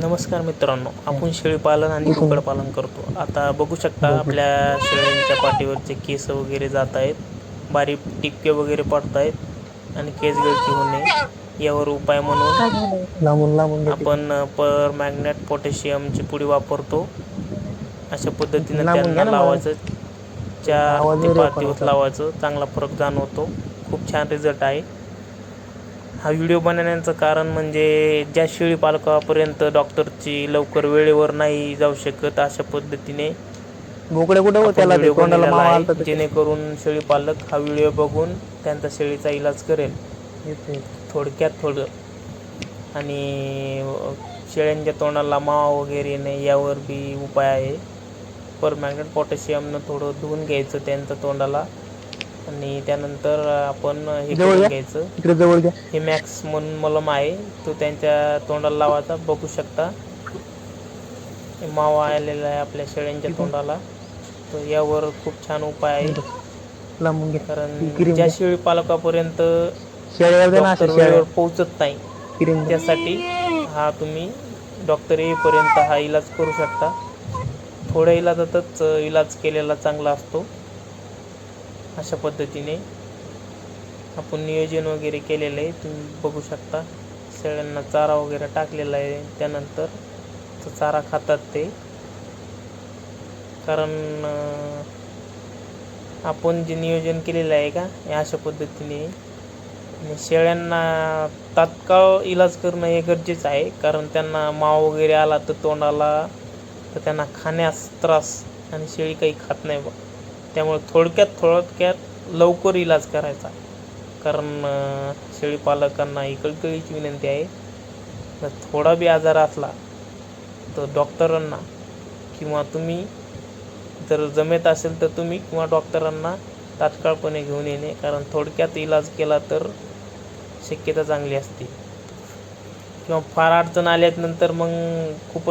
नमस्कार मित्रांनो आपण शेळीपालन आणि कुक्कुटपालन करतो. आता बघू शकता आपल्या शेळ्यांच्या पाठीवरचे केस वगैरे जात आहेत बारीक टिपके वगैरे पडत आहेत आणि केस गळती होणे यावर उपाय म्हणून लांबून लांबून देते. आपण पर मॅग्नेट पोटॅशियमची पुडी वापरतो. अशा पद्धतीने त्यांना लावायचं चार आवाज ते येतोय पाच पण दिवस आता. लावायचं चांगला फरक जाणवतो. खूप छान रिझल्ट आहे. हा व्हिडिओ बनवण्याचं कारण म्हणजे ज्या शेळी पालकापर्यंत डॉक्टरची लवकर वेळेवर नाही जाऊ शकत अशा पद्धतीने बोकडे कुठे हो त्याला ते? मावा आलता ते. जेणेकरून शेळी पालक हा व्हिडिओ बघून त्यांचा शेळीचा इलाज करेल. येते. थोडक्यात थोडं. आणि शेळ्यांच्या तोंडाला मावा वगैरे नाही यावर बी उपाय आहे. पर मॅग्नेट पोटॅशियमनं थोडं धुवून घ्यायचं त्यांचं तोंडाला. आणि त्यानंतर आपण हे जवळ करून घ्या. घ्यायचं. इकडे जवळ घ्या. हे मॅक्स म्हणून मलम आहे. तो त्यांच्या तोंडाला लावायचा. बघू शकता. हे मावा आलेला आहे आपल्या शेळ्यांच्या तोंडाला. तर यावर खूप छान उपाय आहे. लांबून घ्या. कारण क्रीम ज्या शेळी पालकापर्यंत शेळ्या दे ना अशा डॉक्टर शेळ्या वेळेवर पोहोचत नाही क्रीम. त्यासाठी हा तुम्ही डॉक्टर येईपर्यंत हा इलाज करू शकता. थोड्या इलाजातच इलाज केलेला चांगला असतो. अशा पद्धतीने आपण नियोजन वगैरे केलेलं आहे. तुम्ही बघू शकता शेळ्यांना चारा वगैरे टाकलेला आहे. त्यानंतर तो चारा खातात ते. कारण आपण जे नियोजन केलेलं आहे का हे अशा पद्धतीने आणि शेळ्यांना तात्काळ इलाज करणं हे गरजेचं आहे. कारण त्यांना माव वगैरे आला तर तोंडाला तर त्यांना खाण्यास त्रास आणि शेळी काही खात नाही बघ. त्यामुळे थोडक्यात थोडक्यात लवकर इलाज करायचा. कारण शेळीपालकांना शेळी पालकांना ही कळकळीची विनंती आहे. जर थोडा बी आजार असला तर डॉक्टरांना किंवा तुम्ही जर जमेत असेल तर तुम्ही किंवा डॉक्टरांना तात्काळपणे घेऊन येणे. कारण थोडक्यात इलाज केला तर शक्यता चांगली असते. किंवा फार अडचण आल्यानंतर मग खूप